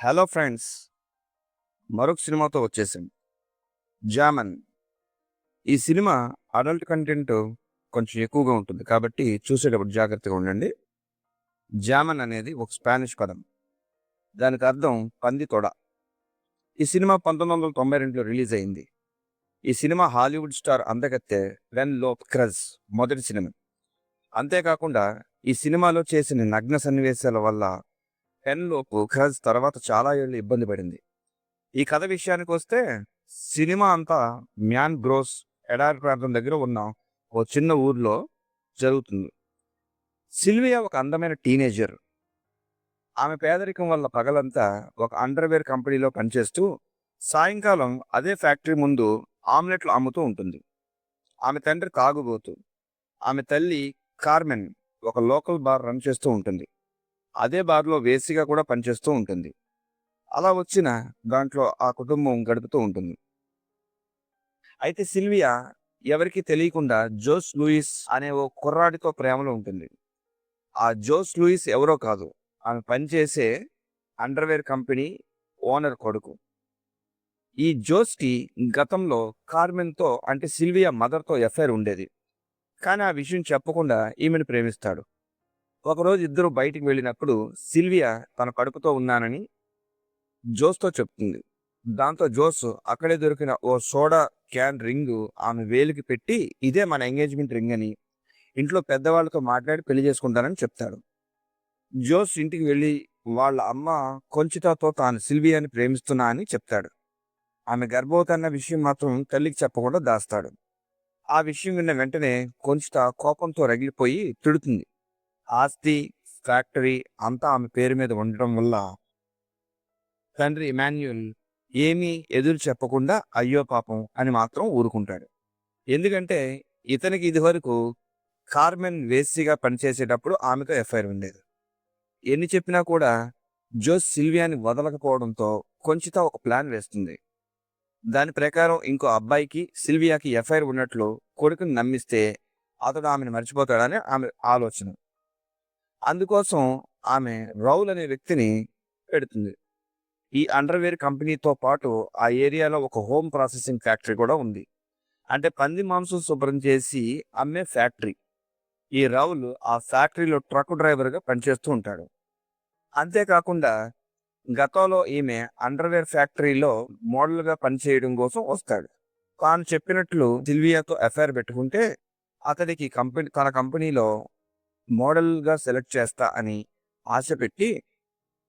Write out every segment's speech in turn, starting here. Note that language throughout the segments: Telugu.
హలో ఫ్రెండ్స్ మరొక సినిమాతో వచ్చేసాం. జామన్. ఈ సినిమా అడల్ట్ కంటెంట్ కొంచెం ఎక్కువగా ఉంటుంది కాబట్టి చూసేటప్పుడు జాగ్రత్తగా ఉండండి. జామన్ అనేది ఒక స్పానిష్ పదం. దానికి అర్థం పంది తొడ. ఈ సినిమా పంతొమ్మిది వందల తొంభై రెండులో రిలీజ్ అయింది. ఈ సినిమా హాలీవుడ్ స్టార్ అందగత్తె వెన్ లోప్ క్రజ్ మొదటి సినిమా. అంతేకాకుండా ఈ సినిమాలో చేసిన నగ్న సన్నివేశాల వల్ల పెన్లోపు క్రజ్ తర్వాత చాలా ఏళ్ళు ఇబ్బంది పడింది. ఈ కథ విషయానికి వస్తే సినిమా అంతా మ్యాన్ గ్రోస్ ఎడారి ప్రాంతం దగ్గర ఉన్న ఓ చిన్న ఊర్లో జరుగుతుంది. సిల్వియా ఒక అందమైన టీనేజర్. ఆమె పేదరికం వల్ల పగలంతా ఒక అండర్వేర్ కంపెనీలో పనిచేస్తూ సాయంకాలం అదే ఫ్యాక్టరీ ముందు ఆమ్లెట్లు అమ్ముతూ ఉంటుంది. ఆమె తండ్రి తాగుబోతు ఆమె తల్లి కార్మెన్ ఒక లోకల్ బార్ రన్ చేస్తూ ఉంటుంది. అదే బార్లో వేసిగా కూడా పనిచేస్తూ ఉంటుంది. అలా వచ్చిన దాంట్లో ఆ కుటుంబం గడుపుతూ ఉంటుంది. అయితే సిల్వియా ఎవరికి తెలియకుండా జోస్ లూయిస్ అనే ఓ కుర్రాడితో ప్రేమలో ఉంటుంది. ఆ జోస్ లూయిస్ ఎవరో కాదు. ఆమె పనిచేసే అండర్వేర్ కంపెనీ ఓనర్ కొడుకు. ఈ జోస్కి గతంలో కార్మెన్తో అంటే సిల్వియా మదర్తో ఎఫ్ఐఆర్ ఉండేది. కానీ ఆ విషయం చెప్పకుండా ఈమెను ప్రేమిస్తాడు. ఒకరోజు ఇద్దరు బయటికి వెళ్ళినప్పుడు సిల్వియా తన కడుపుతో ఉన్నానని జోస్తో చెప్తుంది. దాంతో జోస్ అక్కడే దొరికిన ఓ సోడా క్యాన్ రింగ్ ఆమె వేలికి పెట్టి ఇదే మన ఎంగేజ్మెంట్ రింగ్ అని ఇంట్లో పెద్దవాళ్ళతో మాట్లాడి పెళ్ళి చేసుకుంటానని చెప్తాడు. జోస్ ఇంటికి వెళ్ళి వాళ్ళ అమ్మ కొంచితాతో తాను సిల్వియాని ప్రేమిస్తున్నా అని చెప్తాడు. ఆమె గర్భవతన్న విషయం మాత్రం తల్లికి చెప్పకుండా దాస్తాడు. ఆ విషయం విన్న వెంటనే కొంచిత కోపంతో రగిలిపోయి తిడుతుంది. ఆస్తి ఫ్యాక్టరీ అంతా ఆమె పేరు మీద ఉండటం వల్ల తండ్రి ఇమాన్యుల్ ఏమీ ఎదురు చెప్పకుండా అయ్యో పాపం అని మాత్రం ఊరుకుంటాడు. ఎందుకంటే ఇతనికి ఇదివరకు కార్మెన్ వేసిగా పనిచేసేటప్పుడు ఆమెతో ఎఫ్ఐఆర్ ఉండేది. ఎన్ని చెప్పినా కూడా జోస్ సిల్వియాని వదలకపోవడంతో కొంచిత ఒక ప్లాన్ వేస్తుంది. దాని ప్రకారం ఇంకో అబ్బాయికి సిల్వియాకి ఎఫ్ఐఆర్ ఉన్నట్లు కొడుకుని నమ్మిస్తే అతడు ఆమెను మర్చిపోతాడని ఆమె ఆలోచన. అందుకోసం ఆమె రౌల్ అనే వ్యక్తిని పెడుతుంది. ఈ అండర్వేర్ కంపెనీతో పాటు ఆ ఏరియాలో ఒక హోమ్ ప్రాసెసింగ్ ఫ్యాక్టరీ కూడా ఉంది. అంటే పంది మాంసం శుభ్రం చేసి అమ్మే ఫ్యాక్టరీ. ఈ రౌల్ ఆ ఫ్యాక్టరీలో ట్రక్ డ్రైవర్గా పనిచేస్తూ ఉంటాడు. అంతేకాకుండా గతంలో ఈమె అండర్వేర్ ఫ్యాక్టరీలో మోడల్గా పనిచేయడం కోసం వస్తాడు. తాను చెప్పినట్లు సిల్వియాతో ఎఫ్ఐఆర్ పెట్టుకుంటే అతడికి కంపెనీ తన కంపెనీలో మోడల్గా సెలెక్ట్ చేస్తా అని ఆశ పెట్టి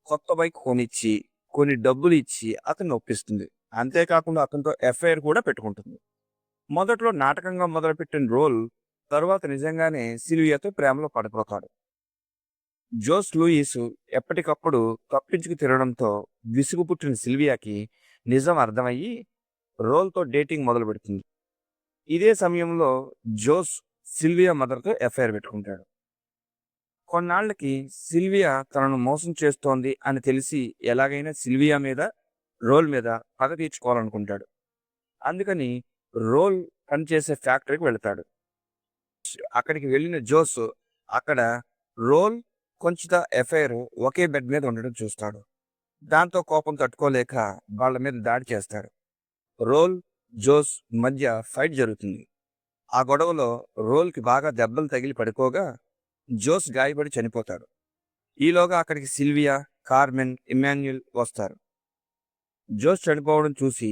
కొత్త బైక్ కొనిచ్చి కొన్ని డబ్బులు ఇచ్చి అతన్ని ఒప్పిస్తుంది. అంతేకాకుండా అతనితో ఎఫ్ఐఆర్ కూడా పెట్టుకుంటుంది. మొదట్లో నాటకంగా మొదలుపెట్టిన రోల్ తర్వాత నిజంగానే సిల్వియాతో ప్రేమలో పడిపోతాడు. జోస్ లూయిస్ ఎప్పటికప్పుడు తప్పించుకు తిరగడంతో విసుగు పుట్టిన సిల్వియాకి నిజం అర్థమయ్యి రోల్తో డేటింగ్ మొదలు పెడుతుంది ఇదే సమయంలో జోస్ సిల్వియా మదర్తో ఎఫ్ఐఆర్ పెట్టుకుంటాడు. కొన్నాళ్ళకి సిల్వియా తనను మోసం చేస్తోంది అని తెలిసి ఎలాగైనా సిల్వియా మీద రోల్ మీద పగ తీర్చుకోవాలనుకుంటాడు. అందుకని రోల్ పనిచేసే ఫ్యాక్టరీకి వెళ్తాడు. అక్కడికి వెళ్ళిన జోస్ అక్కడ రోల్ కొంచెం ఎఫ్ఐఆర్ ఒకే బెడ్ మీద ఉండడం చూస్తాడు. దాంతో కోపం తట్టుకోలేక వాళ్ళ మీద దాడి చేస్తాడు. రోల్ జోస్ మధ్య ఫైట్ జరుగుతుంది. ఆ గొడవలో రోల్కి బాగా దెబ్బలు తగిలి పడుకోగా జోస్ గాయపడి చనిపోతాడు. ఈలోగా అక్కడికి సిల్వియా కార్మెన్ ఇమాన్యుల్ వస్తారు. జోస్ చనిపోవడం చూసి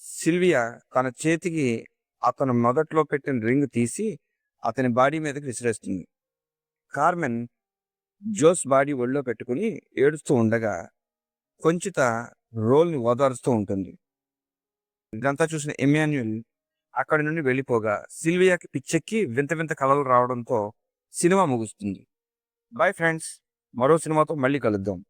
సిల్వియా తన చేతికి అతను మొదట్లో పెట్టిన రింగ్ తీసి అతని బాడీ మీదకి విసిరేస్తుంది. కార్మెన్ జోస్ బాడీ ఒళ్ళో పెట్టుకుని ఏడుస్తూ ఉండగా కొంచిత రోల్ని ఓదారుస్తూ ఉంటుంది. ఇదంతా చూసిన ఎమాన్యుల్ అక్కడి నుండి వెళ్ళిపోగా సిల్వియాకి పిచ్చెక్కి వింత వింత కలలు రావడంతో సినిమా ముగుస్తుంది. బాయ్ ఫ్రెండ్స్ మరో సినిమాతో మళ్ళీ కలుద్దాం.